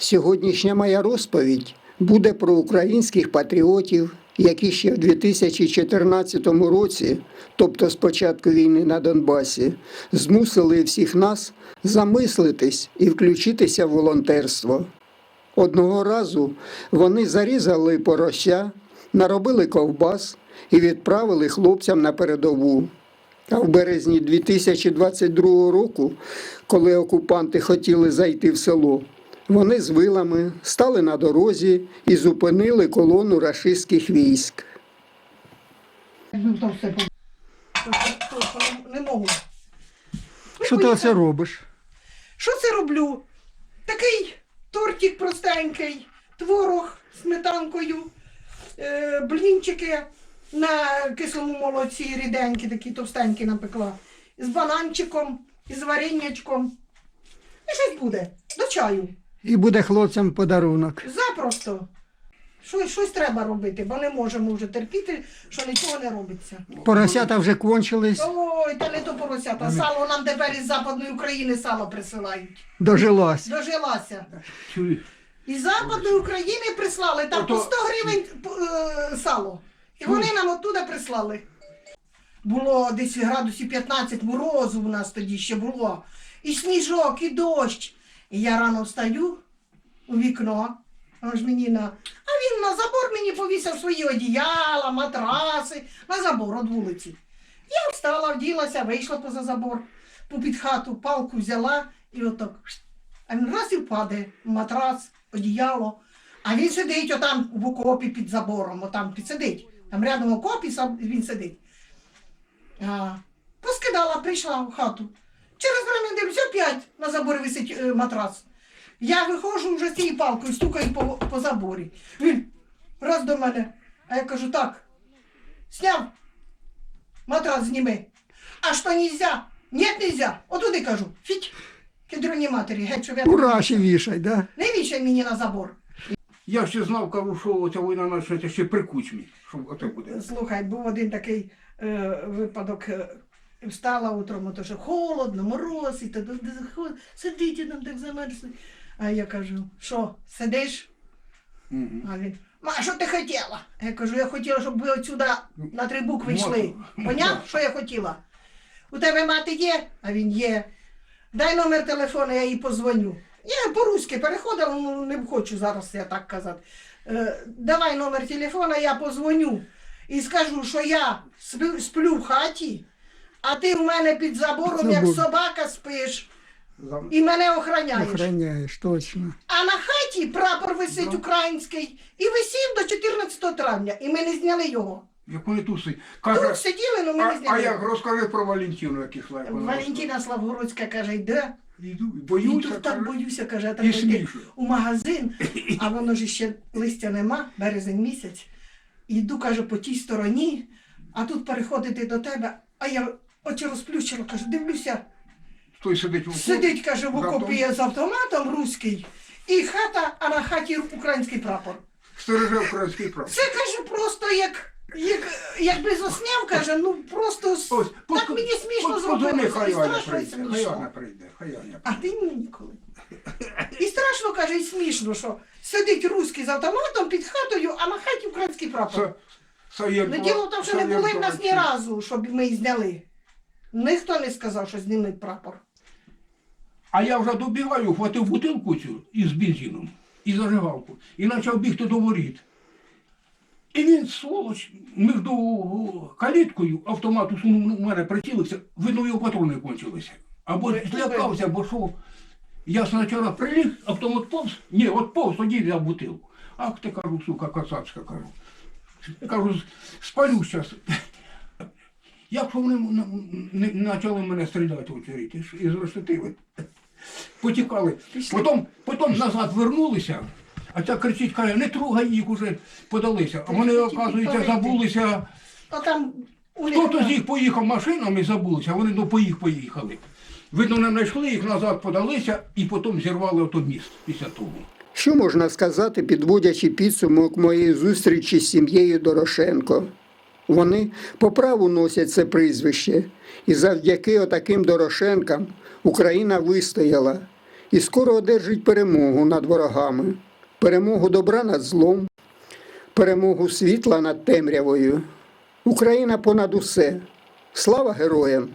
Сьогоднішня моя розповідь буде про українських патріотів, які ще в 2014 році, тобто з початку війни на Донбасі, змусили всіх нас замислитись і включитися в волонтерство. Одного разу вони зарізали порося, наробили ковбас і відправили хлопцям на передову. А в березні 2022 року, коли окупанти хотіли зайти в село, вони з вилами стали на дорозі і зупинили колону рашистських військ. Ну, не- можу. Що ти оце робиш? Що це роблю? Такий тортик простенький, творог з сметанкою, е, блінчики на кислому молоці, ріденькі, такі товстенькі напекла, з бананчиком, з варенячком. І щось буде до чаю. І буде хлопцям подарунок. Запросто. Щось, щось треба робити, бо не можемо вже терпіти, що нічого не робиться. Поросята вже кончились, Ой, та не то поросята. Сало нам тепер із Западної України сало присилають. дожилась. Дожилася. Із Западної України прислали там по 100 гривень е, сало. І вони нам оттуда прислали. Було десь градусів 15 морозу у нас тоді ще було. І сніжок, і дощ. І я рано встаю у вікно. Аж мені на. А він на забор мені повісив свої одіяла, матраси на забор від вулиці. Я встала, вділася, вийшла поза забор, попід хату, палку взяла і отак. А він раз і впаде, матрас, одіяло. А він сидить отам в окопі під забором, отам підсидить. Там рядом окоп і сам він сидить. А, поскидала, прийшла в хату. Через время дивлюся, опять на заборі висить е, матрас. Я виходжу вже з цією палкою, стукаю по, по заборі. Він раз до мене. А я кажу, так, сняв, матрас зніми. А що нельзя? Нет, нельзя. Отуди кажу. Фіть. Кедроні матері, геть, щоб я не Ураші вішай, да? не вішай мені на забор. Я ще знав, кажу, що оця війна почнеться ще при кучмі. Що оце буде. Слухай, був один такий е, випадок. е, Встала утром, то що холодно, мороз, і то- сидіть там так замерзли. А я кажу, що, сидиш? Мгм. А він, ма, що ти хотіла? Я кажу, я хотіла, щоб ви отсюда на три букви йшли. Поняв, що я хотіла? У тебе мати є? А він є. Дай номер телефону, я їй позвоню. Я по-руськи переходила, ну не хочу зараз я так казати. Е, давай номер телефона, я позвоню і скажу, що я сплю, сплю в хаті, а ти в мене під забором, як Забор. собака спиш, і мене охороняєш. Охороняєш, точно. А на хаті прапор висить український і висів до 14 травня, і ми не зняли його. Як вони тут сидять. Тут сиділи, але ми а, не а зняли. як розкажи про Валентину, як ішла. вона Валентина Славгородська каже, йде. Іду, і І боюся. тут так каже, боюся, каже, і так йти смішно. у магазин, а воно ж ще листя нема, березень місяць. Іду, каже, по тій стороні, а тут переходити до тебе, а я очі розплющила, каже, дивлюся, Той сидить в сидить, каже, в окопі автом- з автоматом руський, і хата, а на хаті український прапор. Стереже український прав. Це каже просто як. Як, якби засняв, каже, ну просто с- Ось, так мені смішно зробилося. хай І Аня страшно і прийде. Хай Аня смішно. прийде. Хай Аня А ти ні ніколи. І страшно, каже, і смішно, що сидить руський з автоматом під хатою, а на хаті український прапор. Це, це як Ну діло в тому, що не були в нас ні разу, щоб ми її зняли. Ніхто не сказав, що знімуть прапор. А я вже добігаю, хватив бутилку цю із бензином і зажигалку. І почав бігти до воріт. І він, сволоч, між каліткою автомат усунув у мене прицілився, видно, його патрони кончилися. Або злякався, бо що. Я спочатку приліг, автомат повз. Ні, от повз тоді взяв бутилку. Ах ти кажу, сука, кацацька, кажу. Кажу, спалю зараз. Якщо вони не, почали мене стріляти у цей і зрешетили. Потікали. Потім, потім назад вернулися, а ця кричить, каже, не трогай їх уже подалися. А вони, оказується, забулися. А там Хто-то з їх поїхав машинами, забулися, а вони до по їх поїхали. Видно, не знайшли їх назад подалися і потім зірвали ото міст після того. Що можна сказати, підводячи підсумок моєї зустрічі з сім'єю Дорошенко? Вони по праву носять це прізвище, і завдяки отаким Дорошенкам Україна вистояла і скоро одержить перемогу над ворогами, перемогу добра над злом, перемогу світла над темрявою. Україна понад усе. Слава героям!